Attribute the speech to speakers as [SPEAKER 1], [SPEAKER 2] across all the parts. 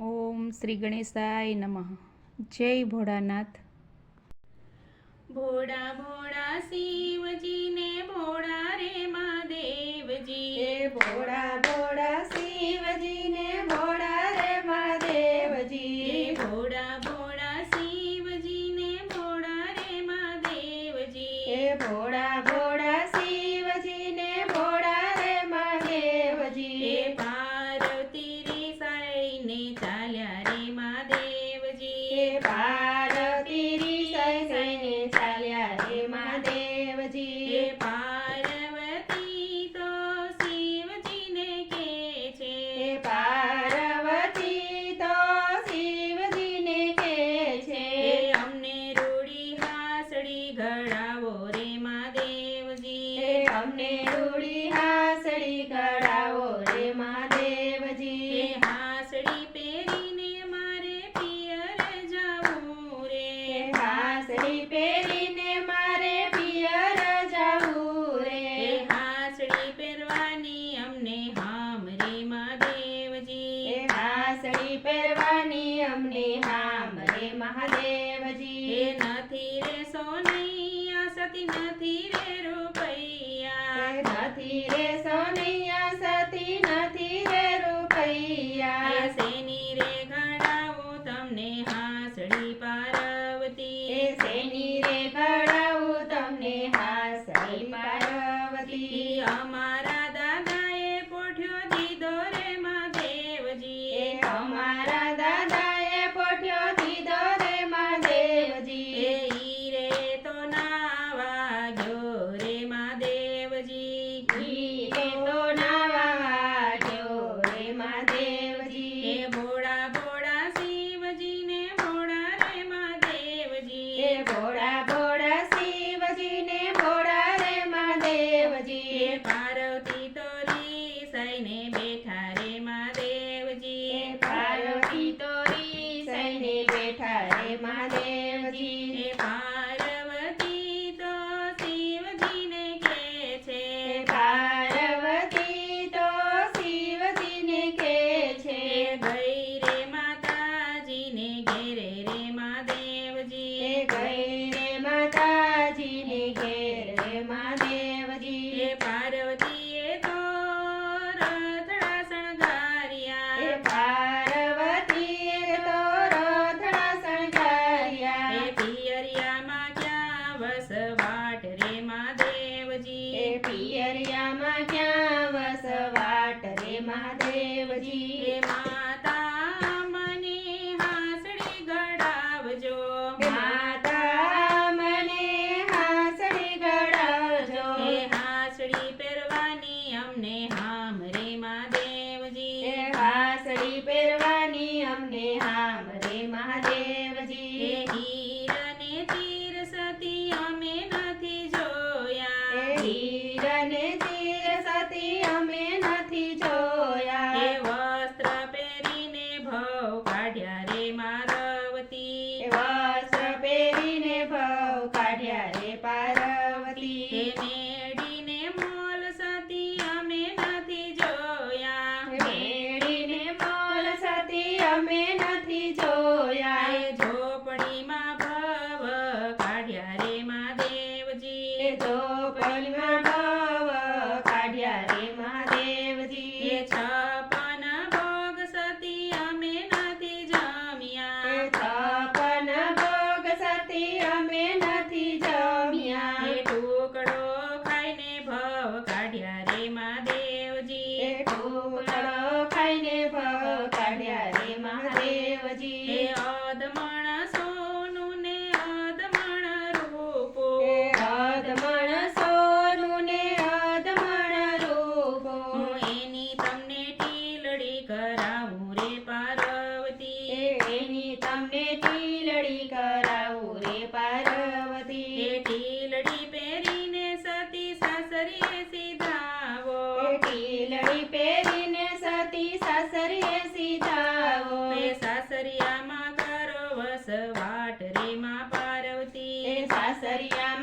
[SPEAKER 1] ઓમ શ્રી ગણેશાય નમઃ. જય ભોળાનાથ. ભોળા ભોળા શિવજીને ભોળા રે મહાદેવજી.
[SPEAKER 2] ભોળા મહાદેવજી.
[SPEAKER 1] નથી રે સોનૈયા સતી નથી રે રૂપૈયા.
[SPEAKER 2] નથી રે સોનૈયા સતી નથી રે રૂપૈયા.
[SPEAKER 1] સેની રે ઘડાવો તમને હાસડી પાર્વતી.
[SPEAKER 2] એ સેની રે ઘડાવો તમને હાસડી પાર્વતી.
[SPEAKER 1] અમા પહેરવાની અમને
[SPEAKER 2] હા
[SPEAKER 1] મરે. મહાદેવ પાટરે માં પાર્વતી
[SPEAKER 3] સાસરિયા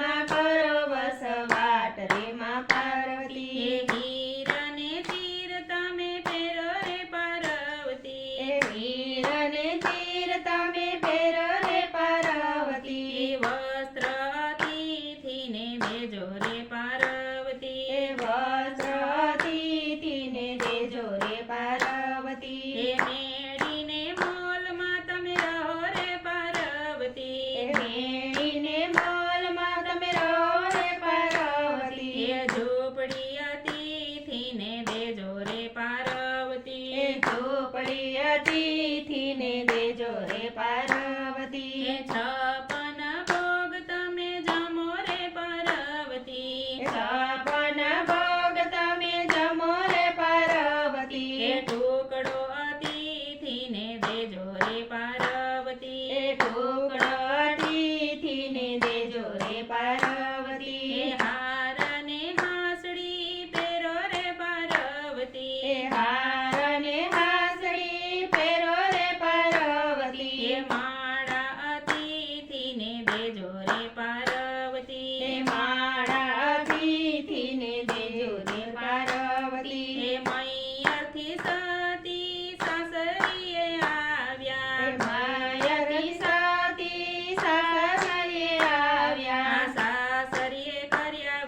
[SPEAKER 3] પડી અતિથિને
[SPEAKER 1] દે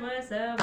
[SPEAKER 1] myself